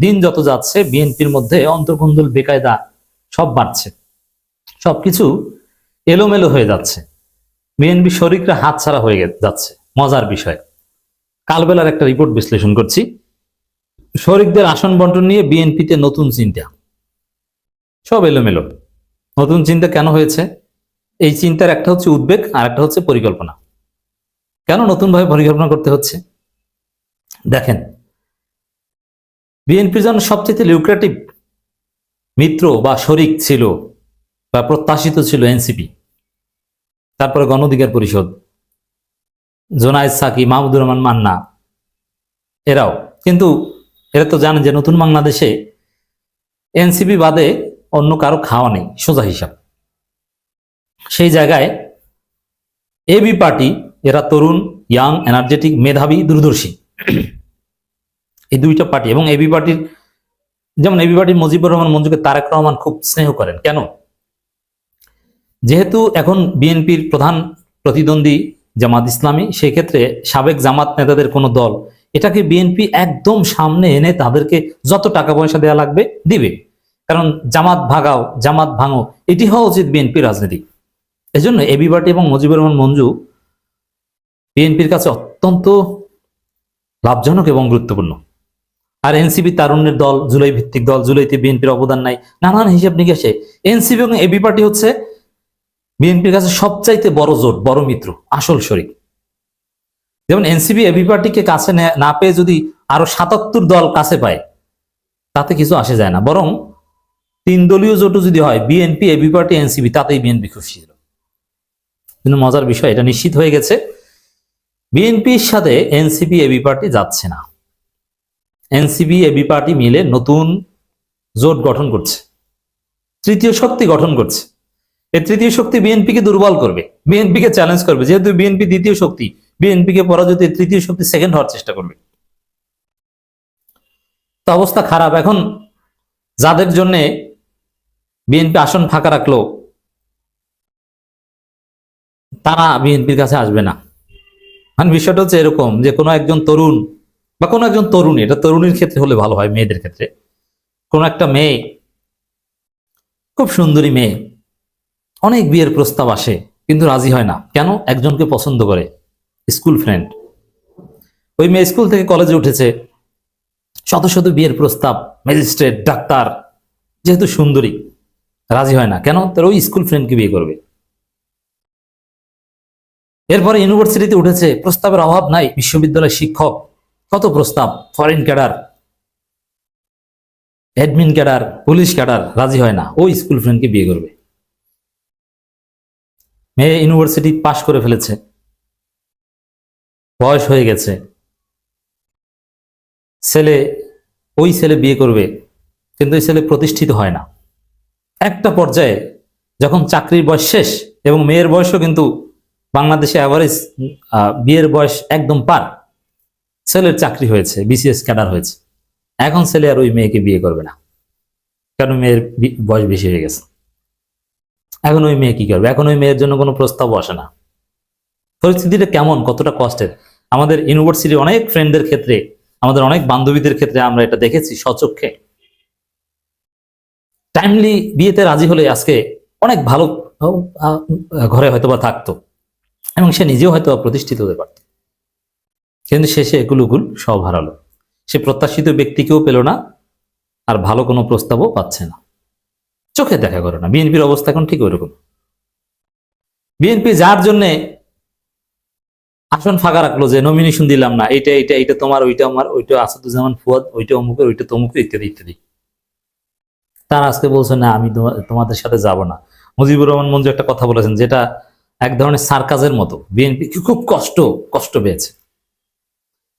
দিন যত যাচ্ছে, বিএনপির মধ্যে অন্তর্কুন্দল বেকায়দা সব বাড়ছে। সবকিছু এলোমেলো হয়ে যাচ্ছে। বিএনপি শরিকরা হাতছাড়া হয়ে যাচ্ছে। মজার বিষয়। কালবেলার একটা রিপোর্ট বিশ্লেষণ করছি। শরিকদের আসন বন্টন নিয়ে বিএনপিতে নতুন চিন্তা। সব এলোমেলো। নতুন চিন্তা কেন হয়েছে? এই চিন্তার একটা হচ্ছে উদ্বেগ, আর একটা হচ্ছে পরিকল্পনা। কেন নতুনভাবে পরিকল্পনা করতে হচ্ছে? দেখেন বিএনপির জন্য সবচেয়ে লিউক্রেটিভ মিত্র বা শরিক ছিল বা প্রত্যাশিত ছিল এনসিপি তারপরে গণ অধিকার পরিষদ, জোনায়েদ সাকি, মাহমুদুর রহমান মান্না, এরাও। কিন্তু এরা তো জানেন যে নতুন বাংলাদেশে এনসিপি বাদে অন্য কারও খাওয়া নেই, সোজা হিসাব। সেই জায়গায় এবি পার্টি এরা তরুণ ইয়াং এনার্জেটিক মেধাবী, দূরদর্শী। এই দুইটা পার্টি এবং এবি পার্টির, যেমন এবি পার্টির মুজিবুর রহমান মঞ্জুকে তারেক রহমান খুব স্নেহ করেন। কেন? যেহেতু এখন বিএনপির প্রধান প্রতিদ্বন্দ্বী জামাত ইসলামী সেই ক্ষেত্রে সাবেক জামাত নেতাদের কোনো দল এটাকে বিএনপি একদম সামনে এনে তাদেরকে যত টাকা পয়সা দেওয়া লাগবে দিবে। কারণ জামাত ভাগাও, জামাত ভাঙো, এটি হওয়া উচিত বিএনপি রাজনীতি। এজন্য এবি পার্টি এবং মুজিবুর রহমান মঞ্জু বিএনপির কাছে অত্যন্ত লাভজনক এবং গুরুত্বপূর্ণ। আর এনসিপি তারুণ্যের দল জুলাই ভিত্তিক দল, জুলাইতে বিএনপির অবদান নাই। নানান হিসাব নিকাশে এনসিপি এবং এবি পার্টি হচ্ছে বিএনপির কাছে সবচাইতে বড় জোট, বড় মিত্র, আসল শরিক। যেমন এনসিপি, এবি পার্টিকে কাছে না পেয়ে যদি আরও সাতাত্তর দল কাছে পায়, তাতে কিছু আসে যায় না। বরং তিন দলীয় জোটও যদি হয়, বিএনপি, এবি পার্টি, এনসিপি, তাতেই বিএনপি খুশি ছিল। কিন্তু মজার বিষয়, এটা নিশ্চিত হয়ে গেছে, বিএনপির সাথে এনসিপি, এবি পার্টি যাচ্ছে না। এনসিপি এবি পার্টি মিলে নতুন জোট গঠন করছে। তৃতীয় শক্তি গঠন করছে। এই তৃতীয় শক্তি বিএনপিকে দুর্বল করবে, বিএনপিকে চ্যালেঞ্জ করবে। যেহেতু বিএনপি দ্বিতীয় শক্তি, বিএনপিকে পরাজিত তৃতীয় শক্তি সেকেন্ড হওয়ার চেষ্টা করবে। তো অবস্থা খারাপ। এখন যাদের জন্য বিএনপি আসন ফাঁকা রাখল, তারা বিএনপির কাছে আসবে না। মানে বিষয়টা হচ্ছে এরকম যে কোনো একজন তরুণ বা কোনো একজন তরুণী, এটা তরুণীর ক্ষেত্রে হলে ভালো হয়, মেয়েদের ক্ষেত্রে। কোনো একটা মেয়ে, খুব সুন্দরী মেয়ে, অনেক বিয়ের প্রস্তাব আসে, কিন্তু রাজি হয় না। কেন? একজনকে পছন্দ করে, স্কুল ফ্রেন্ড। ওই মেয়ে স্কুল থেকে কলেজে উঠেছে, শত শত বিয়ের প্রস্তাব, ম্যাজিস্ট্রেট, ডাক্তার, যেহেতু সুন্দরী, রাজি হয় না। কেন? তার ওই স্কুল ফ্রেন্ডকে বিয়ে করবে। এরপরে ইউনিভার্সিটিতে উঠেছে, প্রস্তাবের অভাব নাই, বিশ্ববিদ্যালয়ের শিক্ষক কত প্রস্তাব? Foreign cadre admin cadre police cadre রাজি হয় না। ওই স্কুল ফ্রেন্ডকে বিয়ে করবে। মেয়ে ইউনিভার্সিটি পাশ করে ফেলেছে। বয়স হয়ে গেছে। ছেলে, ওই ছেলে বিয়ে করবে, কিন্তু ওই ছেলে প্রতিষ্ঠিত হয় না। একটা পর্যায়ে যখন চাকরির বয়স শেষ এবং মেয়ের বয়সও কিন্তু বাংলাদেশে অ্যাভারেজ বিয়ের বয়স একদম পার ছেলের চাকরি হয়েছে বিসিএস ক্যাডার হয়েছে। এখন ছেলে আর ওই মেয়েকে বিয়ে করবে না। কারণ মেয়ের বয়স বেশি হয়ে গেছে। এখন ওই মেয়ে কি করবে? এখন ওই মেয়ের জন্য কোনো প্রস্তাব আসে না। পরিস্থিতিটা কেমন? কতটা কষ্টের? আমাদের ইউনিভার্সিটির অনেক ফ্রেন্ডদের ক্ষেত্রে, আমাদের অনেক বান্ধবীদের ক্ষেত্রে আমরা এটা দেখেছি সচক্ষে। টাইমলি বিয়েতে রাজি হলে আজকে অনেক ভালো ঘরে হয়তোবা থাকতো। এবং সে নিজেও হয়তো প্রতিষ্ঠিত হতে পারত। কিন্তু শেষে এগুলোগুল সব হারালো। সে প্রত্যাশিত ব্যক্তিকেও পেল না, আর ভালো কোনো প্রস্তাবও পাচ্ছে না। চোখে দেখা করে না, বিএনপির অবস্থা এখন ঠিক ওইরকম। বিএনপি যার জন্যে আসন ফাঁকা রাখল যে নমিনেশন দিলাম না, এইটা এইটা এইটা তোমার, ওইটা আমার, ওইটা আসাদুজ্জামান ফুয়াদ, ওইটা অমুকের, ওইটা তমুকের, ইত্যাদি ইত্যাদি। তারা আজকে বলছে, না, আমি তোমা- তোমাদের সাথে যাব না। মুজিবুর রহমান মঞ্জু একটা কথা বলেছেন, যেটা এক ধরনের সার্কাজের মতো। বিএনপি খুব কষ্ট কষ্ট পেয়েছে।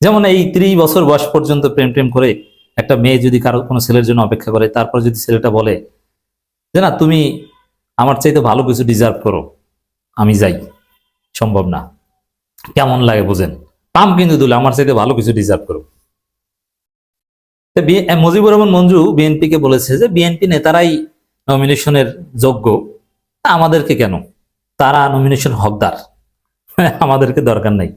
যেমন এই ত্রিশ বছর বয়স পর্যন্ত প্রেম প্রেম করে একটা মেয়ে যদি কারও কোনো ছেলের জন্য অপেক্ষা করে, তারপর যদি ছেলেটা বলে, যে না, তুমি আমার চাইতে ভালো কিছু ডিজার্ভ করো, আমি যাই। সম্ভব না। কেমন লাগে বুঝেন? পাম কিন্তু দুলে, আমার চাইতে ভালো কিছু ডিজার্ভ করো। মুজিবুর রহমান মঞ্জু বিএনপিকে বলেছে যে, বিএনপি নেতারাই নমিনেশনের যোগ্য আমাদেরকে কেন? তারা নমিনেশন হকদার। আমাদেরকে দরকার নাই।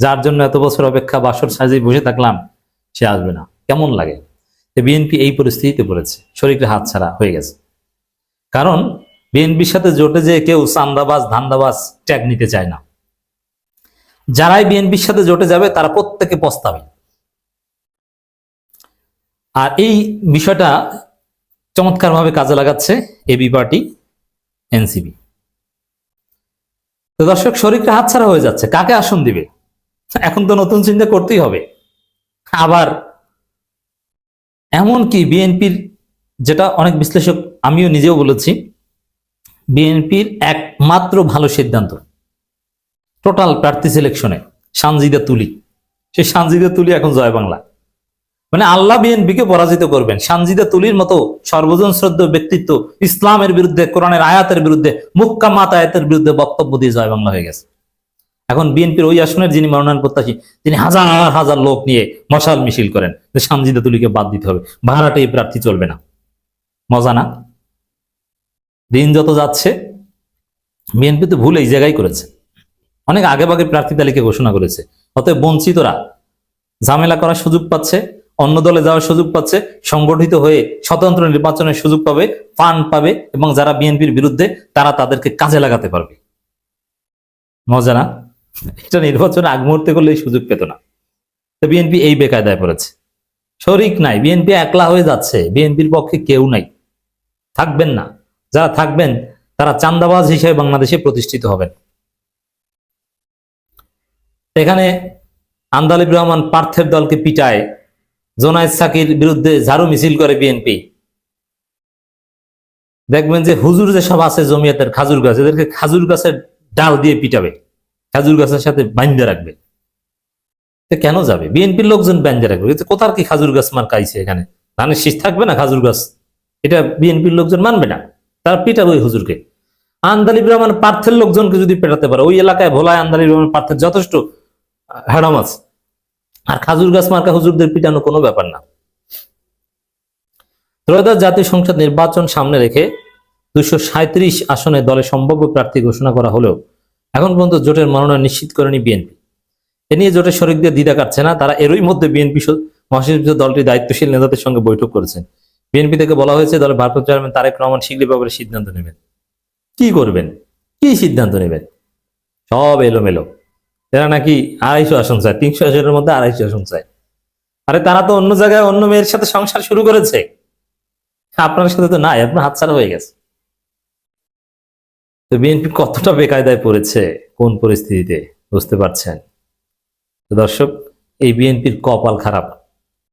যার জন্য এত বছর অপেক্ষা বাসর সাজিয়ে বসে থাকলাম, সে আসবে না। কেমন লাগে? বিএনপি এই পরিস্থিতিতে পড়েছে। শরীরটা হাত ছাড়া হয়ে গেছে। কারণ বিএনপির সাথে জোটে যে কেউ চান্দাবাজ, ধান্দাবাজ ট্যাগ নিতে চায় না। যারাই বিএনপির সাথে জোটে যাবে, তারা প্রত্যেকে পস্তাবে আর এই বিষয়টা চমৎকারভাবে কাজে লাগাচ্ছে এবি পার্টি এনসিবি তো দর্শক, শরীরটা হাতছাড়া হয়ে যাচ্ছে। কাকে আসন দিবে? এখন তো নতুন চিন্তা করতেই হবে। আবার এমন কি বিএনপির, যেটা অনেক বিশ্লেষক আমিও নিজেও বলেছি, বিএনপির একমাত্র ভালো সিদ্ধান্ত টোটাল প্রার্থী সিলেকশনে সানজিদা তুলি। সেই সানজিদা তুলি এখন জয় বাংলা। মানে আল্লাহ বিএনপিকে পরাজিত করবেন। সানজিদা তুলির মতো সর্বজন শ্রদ্ধ ব্যক্তিত্ব ইসলামের বিরুদ্ধে, কোরআনের আয়াতের বিরুদ্ধে মুক্কামাত আয়াতের বিরুদ্ধে বক্তব্য দিয়ে জয় বাংলা হয়ে গেছে। এখন বিএনপির ওই আসনের যিনি মনোনয়ন প্রত্যাশী, তিনি হাজার হাজার লোক নিয়ে মশাল মিছিল করেন যে সানজিদা তুলিকে বাদ দিতে হবে। ভাড়াটে এই প্রার্থী চলবে না। মজা না? দিন যত যাচ্ছে, বিএনপি তো ভুল এই জায়গায় করেছে। অনেক আগে ভাগে প্রার্থী তালিকা ঘোষণা করেছে। অতএব বঞ্চিতরা ঝামেলা করার সুযোগ পাচ্ছে, অন্য দলে যাওয়ার সুযোগ পাচ্ছে, সংগঠিত হয়ে স্বতন্ত্র নির্বাচনের সুযোগ পাবে, ফান্ড পাবে এবং যারা বিএনপির বিরুদ্ধে, তারা তাদেরকে কাজে লাগাতে পারবে। মজা না? এটা নির্বাচনের আগ মুহূর্তে করলে সুযোগ পেত না। তো বিএনপি এই বেকায়দায় পড়েছে। শরিক নাই, বিএনপি একলা হয়ে যাচ্ছে, বিএনপির পক্ষে কেউ নাই। থাকবেন না। যারা থাকবেন, তারা চান্দাবাজ হিসেবে বাংলাদেশে প্রতিষ্ঠিত হবেন। এখানে আন্দালিব রহমান পার্থের দলকে পিটায় জোনায়েদ সাকির বিরুদ্ধে ঝাড়ু মিছিল করে বিএনপি। দেখবেন যে হুজুর যে সব আছে জমিয়াতের খাজুর গাছ, এদেরকে খাজুর গাছের ডাল দিয়ে পিটাবে। খাজুর গাছের সাথে বাইন্দে রাখবে। কেন যাবে? বিএনপির লোকজন বাইন্দে রাখবে। কোথার কি খাজুর গাছ মার কাইছে এখানে? ধানের শীষ থাকবে না খাজুর গাছ? এটা বিএনপির লোকজন মানবে না। তারা পিটাবে ওই হুজুরকে। আন্দালিব রহমান পার্থের লোকজনকে যদি পেটাতে পারে, ওই এলাকায় ভোলায় আন্দালিব রহমান পার্থের যথেষ্ট হ্যাডাম আর খাজুর গাছ মার্কা হুজুরদের পিটানো কোনো ব্যাপার না। ত্রয়োদশ জাতীয় সংসদ নির্বাচন সামনে রেখে দুশো আসনে দলে সম্ভাব্য প্রার্থী ঘোষণা করা হলেও এখন পর্যন্ত জোটের মনোনয়ন নিশ্চিত করেনি বিএনপি। এ নিয়ে জোটের শরিকদের দ্বিধা কাটছে না, তারা এরই মধ্যে বিএনপি মহাসচিব দলটি দায়িত্বশীল নেতাদের সঙ্গে বৈঠক করেছেন। বিএনপি থেকে বলা হয়েছে, দলের ভারপ্রাপ্ত চেয়ারম্যান তারেক রহমান শীঘ্রই ব্যাপারে সিদ্ধান্ত নেবেন। কি করবেন? কি সিদ্ধান্ত নেবেন? সব এলোমেলো। এরা নাকি আড়াইশো আসন চায়, তিনশো আসনের মধ্যে আড়াইশো আসন চায়। আরে তারা তো অন্য জায়গায় অন্য মেয়ের সাথে সংসার শুরু করেছে। আপনার সাথে তো নাই, আপনার হাতছাড়া হয়ে গেছে। তো বিএনপি কতটা বেকায়দায় পড়েছে কোন পরিস্থিতিতে? বুঝতে পারছেন? দর্শক এই বিএনপির কপাল খারাপ।